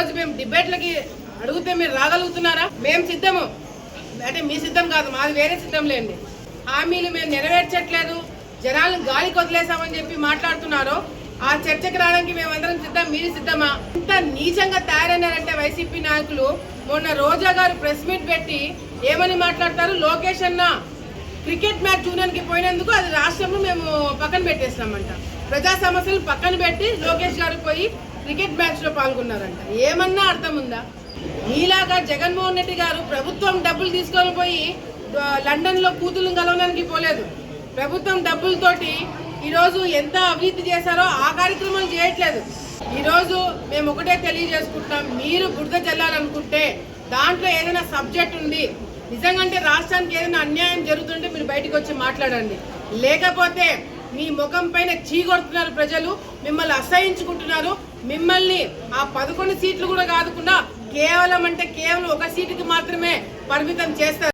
ఈరోజు మేము డిబేట్లకి అడిగితే మీరు రాగలుగుతున్నారా? మేము సిద్ధము. అంటే మీ సిద్ధం కాదు మాది వేరే సిద్ధం లేండి. హామీలు మేము నెరవేర్చట్లేదు. జనాలను గాలికి వదిలేసామని చెప్పి మాట్లాడుతున్నారు ఆ చర్చకు రావడానికి మేమందరం సిద్ధం మీరు సిద్ధమా? ఇంత నీచంగా తయారైనారంటే వైసీపీ నాయకులు మొన్న రోజా గారు ప్రెస్ మీట్ పెట్టి ఏమని మాట్లాడతారు? లోకేష్ అన్న క్రికెట్ మ్యాచ్ చూడడానికి పోయినందుకు అది రాష్ట్రంలో మేము పక్కన పెట్టేసినామంట. ప్రజా సమస్యలు పక్కన పెట్టి లోకేష్ గారు పోయి క్రికెట్ మ్యాచ్లో పాల్గొన్నారంట. ఏమన్నా అర్థం ఉందా మీలాగా జగన్మోహన్ రెడ్డి గారు ప్రభుత్వం డబ్బులు తీసుకొని పోయి లండన్లో కూతులు కూతుళ్ళు కలవడానికి పోలేదు. ప్రభుత్వం డబ్బులతోటి ఈరోజు ఎంత అవినీతి చేశారో ఆ కార్యక్రమాలు చేయట్లేదు. ఈరోజు మేము ఒకటే తెలియజేసుకుంటున్నాం మీరు బురద చల్లాలనుకుంటే దాంట్లో ఏదైనా సబ్జెక్ట్ ఉంది నిజంగా అంటే రాష్ట్రానికి ఏదైనా అన్యాయం జరుగుతుంటే మీరు బయటకు వచ్చి మాట్లాడండి. లేకపోతే మీ ముఖం పైన చీగొడుతున్నారు ప్రజలు మిమ్మల్ని అసహించుకుంటున్నారు. మిమ్మల్ని ఆ పదకొండు సీట్లు కూడా కాదుకుండా కేవలం అంటే కేవలం ఒక సీటుకి మాత్రమే పరిమితం చేస్తారు.